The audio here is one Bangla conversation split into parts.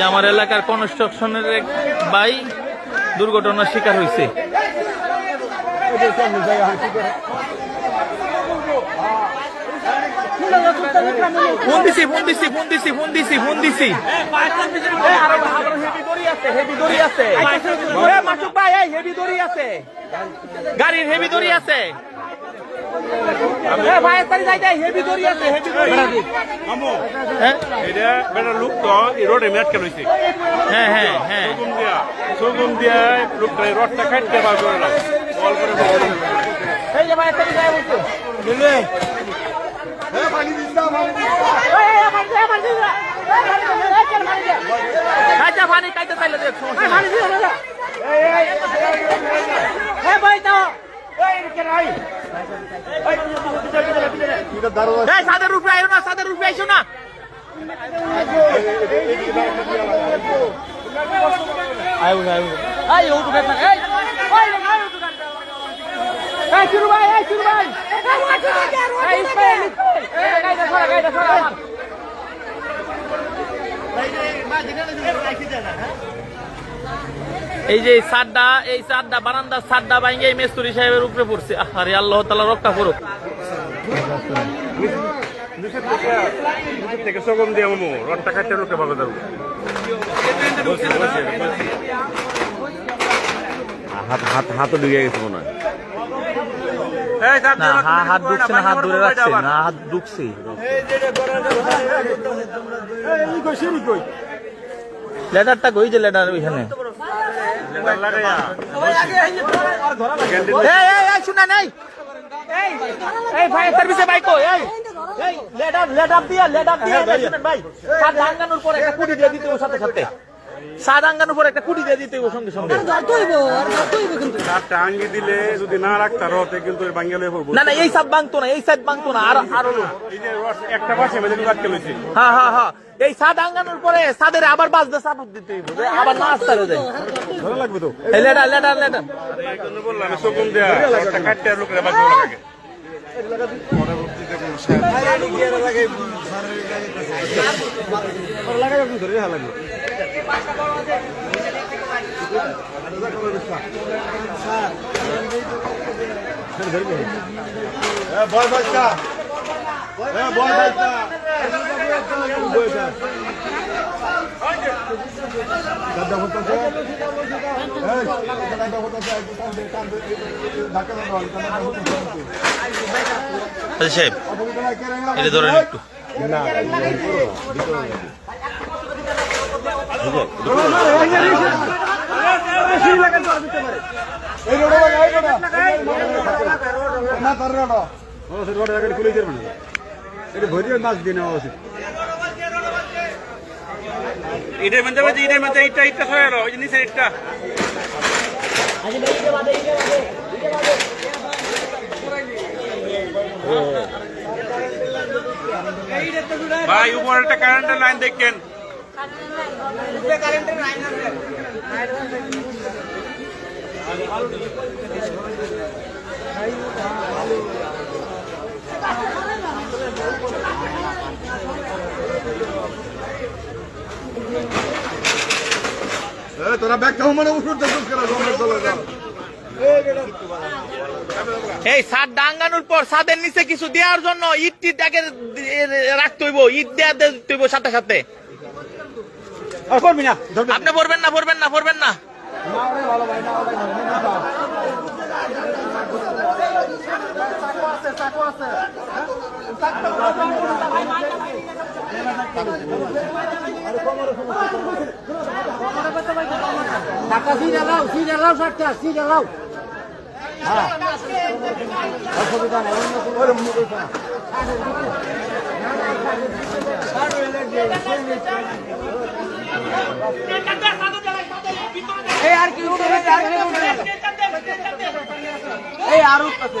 যে আমার এলাকার কনস্ট্রাকশনের এক ভাই দুর্ঘটনার শিকার হয়েছে। ফোন দিছি ফোন দিছি ফোন দিছি ফোন দিছি ফোন দিছি। হেভি দড়ি আছে মাসুক ভাই এই হেভি দড়ি আছে। গাড়ির হেভি দড়ি আছে। ভাই হ্যাঁ হ্যাঁ হ্যাঁ হ্যাঁ রডটা দাও দাও। ভাই যাই বলছে আচ্ছা পানি খাইতে চাইলে দেখ সমস্যা এই সাদের রূপে আইও না সাদের রূপে আইসো না। আইও না আইও আই তো দেখনা এই আই ও তো এই শুরু ভাই এই শুরু ভাই। এই ইসমাইল এই গাইদা ছড়া গাইদা ছড়া এই যে সাদটা এই সাদটা বারান্দার সাদটা ভাঙ্গে এই মেস্তুরি সাহেবের উপরে পড়ছে। আরে আল্লাহ তালা রক্ষা করুক। থেকে মামু রডটা বলছি হাত হাত হাতও ঢুকে গেছে মনে হয়। হাত ঢুকছে না হাত ধরে রাখছে। না হাত ঢুকছে লেটারটা কই যে লেটার ওইখানে? লাগাইয়া এই এই এই শুনা নাই এই এই ফায়ার সার্ভিসে বাইক কই? এই। এই লেডার লেটার দিয়া লেডার দিয়া শুনেন ভাই। সাত ভাঙানোর পর একটা কুটি দিয়ে দিতে ওর সাথে সাথে। সাত আঙ্গানোর পর একটা কুটি দিয়ে দিতে সঙ্গে সঙ্গে। চারটা আঙ্গি দিলে যদি না রাখতার হতে কিন্তু বাঙ্গালে পড়ব না না এই সাত ভাঙতো না এই সাত ভাঙতো না আর আরও এই যে রড একটা পাশে মেঝে আটকে লইছে হ্যাঁ হ্যাঁ হ্যাঁ এই সাত আঙ্গানোর পরে সাদের আবার বাজতে সাপোর্ট দিতে আবার না আসতে হবে ভালো লাগবে তো? Letter letter letter. বললাম সগুন দেয়া রডটা কাটতে লোকেরা বার করে লাগে। আচ্ছা সাহেব এটা ধরেন একটু ইটের মধ্যে ইটের মধ্যে ইটটা ইটটা সরে এলো ওই নিচে ইটটা ভাই উপর একটা কারেন্টের লাইন দেখেন। তোরা ব্যাগটা মানে এই সাদ ডাঙ্গানোর পর সাদের নিচে কিছু দেওয়ার জন্য ইট টিট রাখতে হইব, ইট দেওয়া দিতে হইব সাথে সাথে। করবি না আপনি পড়বেন না পড়বেন না পড়বেন না। টাকা সিজা লাও সিজা লাও ষাটটা সিজা লাও অসুবিধা নেই অন্য কোনো এই আর কি এই আর উঠতেছে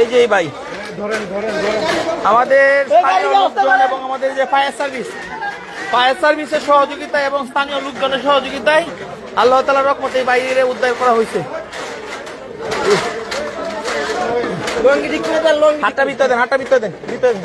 এই যে এই ভাই। আমাদের লোকজন এবং আমাদের যে ফায়ার সার্ভিস ফায়ার সার্ভিসের সহযোগিতায় এবং স্থানীয় লোকজনের সহযোগিতায় আল্লাহ তালার রকমতে এই বাইরে উদ্ধার করা হয়েছে। হাতটা ভিতরে দেন হাতটা ভিতরে দেন ভিতরে দেন।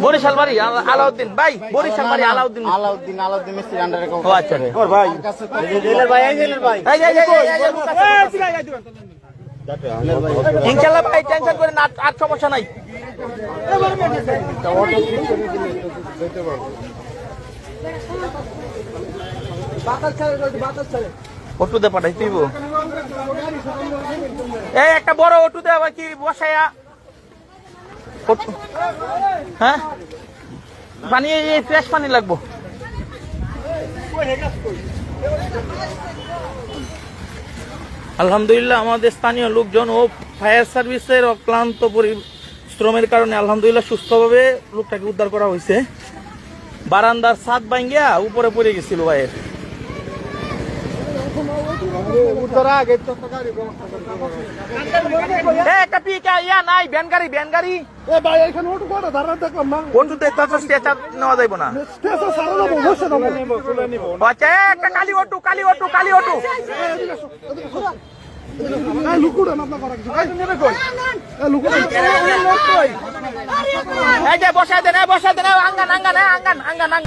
বরিশাল বাড়ি আলাউদ্দিন ভাই বরিশাল বাড়ি আলাউদ্দিন আলাউদ্দিন আলাউদ্দিন মিস্ত্রি আন্ডারে ও আচ্ছা রে ভাই জেলের ভাই জেলের ভাই এই, এই, এই। ইনশাল্লাহ ভাই টেনশন করে না আর সমস্যা নাই অটুতে পাঠাই এই একটা বড় অটুতে আবার কি বসায়া অটু- হ্যাঁ? পানি, এই ফ্রেশ পানি লাগবো। আলহামদুলিল্লাহ, আমাদের স্থানীয় লোকজন ও ফায়ার সার্ভিসের অক্লান্ত পরিশ্রমের কারণে আলহামদুলিল্লাহ সুস্থভাবে লোকটাকে উদ্ধার করা হয়েছে। বারান্দার ছাদ ভাঙ্গিয়া উপরে পড়ে গেছিল ভাইয়ের। একটা পিকা ইয়া নাই? ভ্যান গাড়ি ভ্যান গাড়ি। এ ভাই এখানে ওটু করে ধারা দেখলাম না। বন্ধুতে তাছাড়া স্টেচার নেওয়া যাইব না। স্টেশন সারা যাব বসে যাব আচ্ছা একটা কালি অটু কালি অটু কালি যে বসায় দেন এই দেন আঙ্গান আঙ্গান আঙ্গান আঙ্গান আঙ্গান।